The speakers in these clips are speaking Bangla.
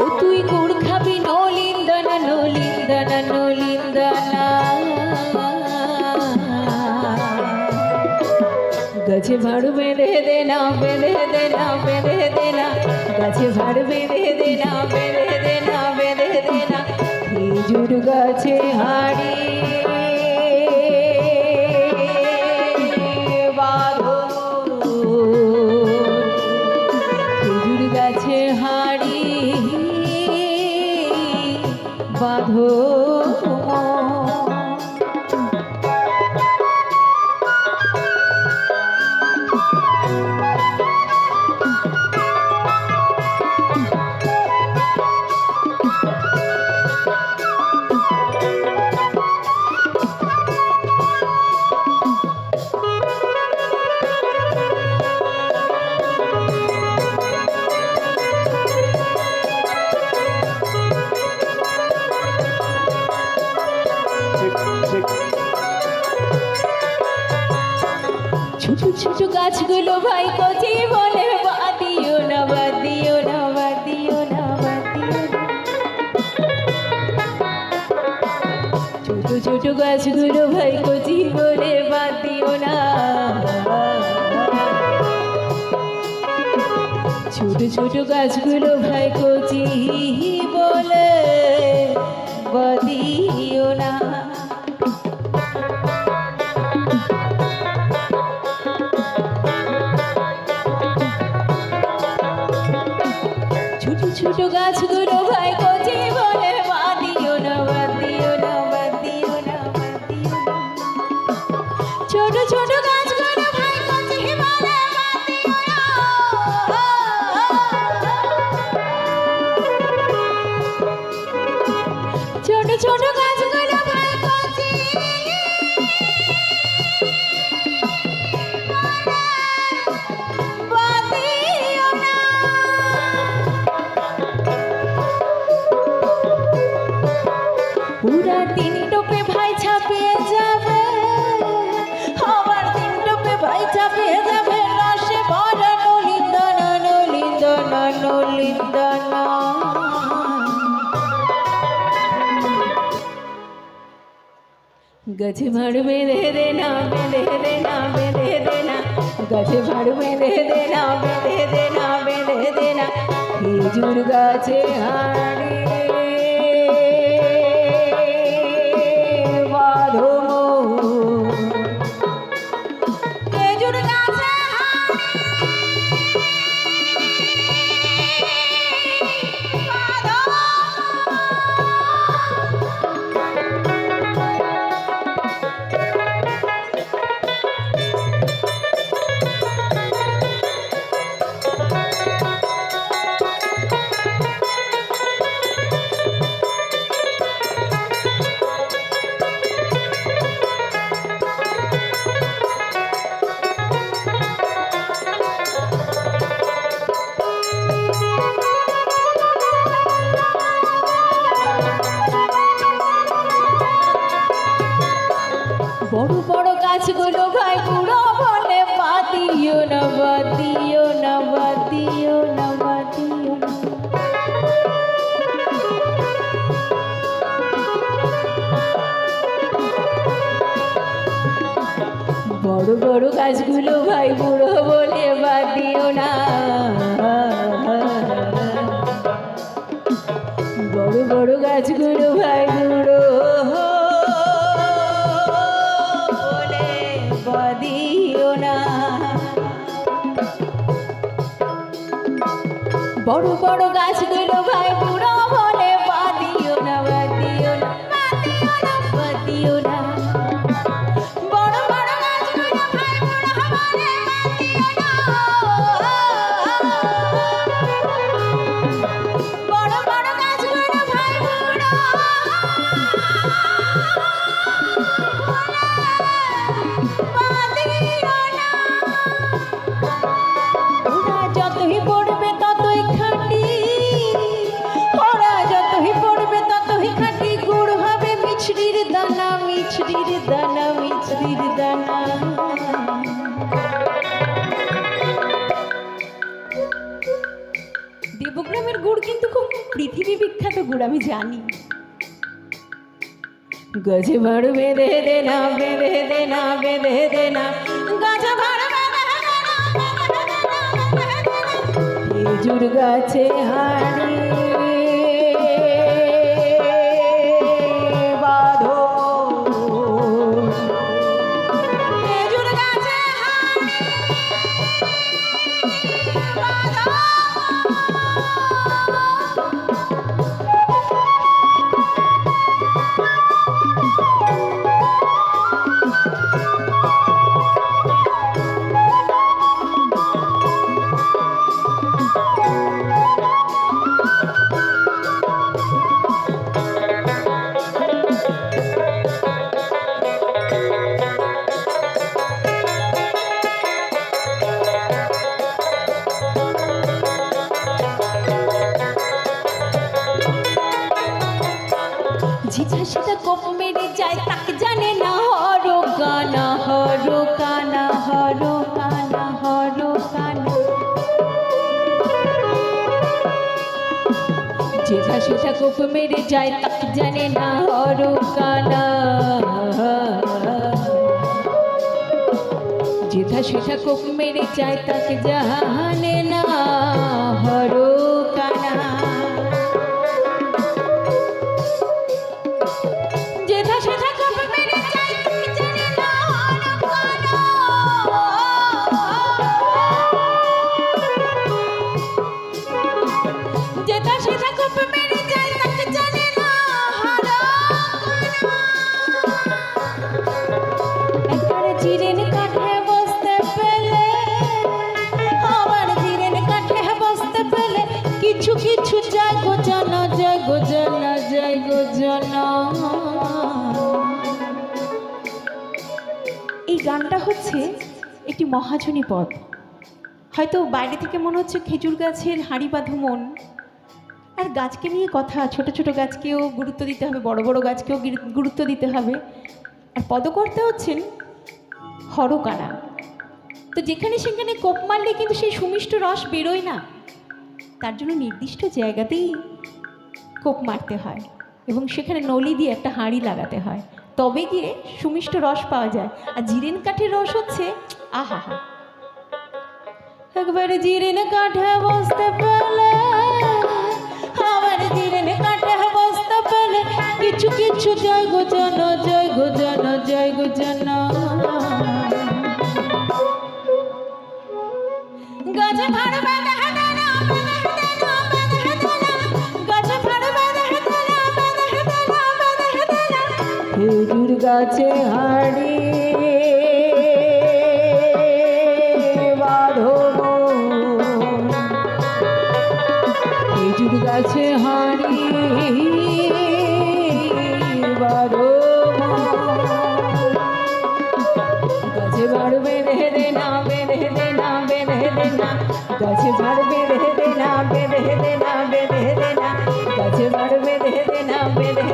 ও তুই গুড় খাবি নলিন্দনা নলিন্দনা নলিন্দনা। গাছে ভাড় বেঁধে দে না, বেঁধে দে না, বেঁধে দে না। গাছে ভাড় বেঁধে দে না, বেঁধে দে না, বেঁধে দে না। খেজুর গাছে হাড়ি বাঁধো ছোট ছোট গাছগুলো ভাই কচি বলে বাদিও না বাদিও না বাদিও না বাদিও ছোট ছোট গাছগুলো ভাই কচি বলে বাদিও না। ছোট ছোট গাছগুলো ভাই কচি বলে বাদিও না। ছোট ছোট গাছগুলো ভাই কচি বলে গাছে ভাড় বেঁধে দে না বেঁধে দে না বেঁধে দে না গাছে ভাড় বেঁধে দে না বেঁধে দে না বেঁধে দে না খেজুর গাছে হাড়ি বড় বড় গাছগুলো ভাই বুড়ো বলে বাদিও না। বড় বড় গাছগুলো ভাই বুড়ো বলে বাদিও না। বড় বড় গাছগুলো ভাই গুড় কিন্তু খুব পৃথিবী বিখ্যাত গুড়, আমি জানি। গজে ভর বেঁধে দে না, বেঁধে দে না, বেঁধে দে না। গজে ভর খেজুর গাছে হাড়ি যেটা সেটা কোপ মেরে যায় তাকে জানে না হরো কানা যেটা সেটা কোপ মেরে যায় তাকে জানে এই গানটা হচ্ছে একটি মহাজনী পদ। হয়তো বাইরে থেকে মনে হচ্ছে খেজুর গাছের হাঁড়ি বা ধুমন। আর গাছকে নিয়ে কথা, ছোট ছোট গাছকেও গুরুত্ব দিতে হবে, বড় বড় গাছকেও গুরুত্ব দিতে হবে। আর পদকর্তা হচ্ছেন হরকারা তো যেখানে সেখানে কোপ মারলে কিন্তু সেই সুমিষ্ট রস বেরোয় না। তার জন্য নির্দিষ্ট জায়গাতেই কোপ মারতে হয়। এবং সেখানে নলি দিয়ে একটা হাঁড়ি লাগাতে হয়। তবে গিয়ে সুমিষ্ট রস পাওয়া যায়। আর জিরেন কাঠের রস হচ্ছে, আহা হা। একবারে জিরেন কাঠে বসতে পেলে, আবার জিরেন কাঠে বসতে পেলে। কিছু কিছু জয় গো জন, জয় গো জন, জয় গো জন। গাছে ভাড় গেছে হারিয়ে বাঁধব। খেজুর গাছে হারিয়ে গাছে বাড় বেঁধে দে না, বেঁধে দে না, বেঁধে গাছে বাড়বে বেঁধে দে না, বেঁধে দে না গাছে বাড় বেঁধে দে না, বেঁধে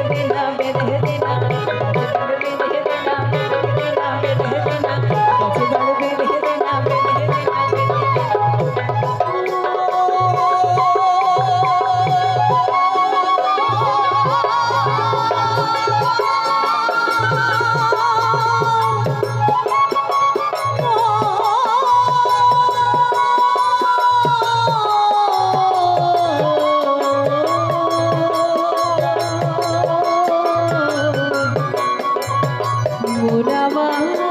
Oh.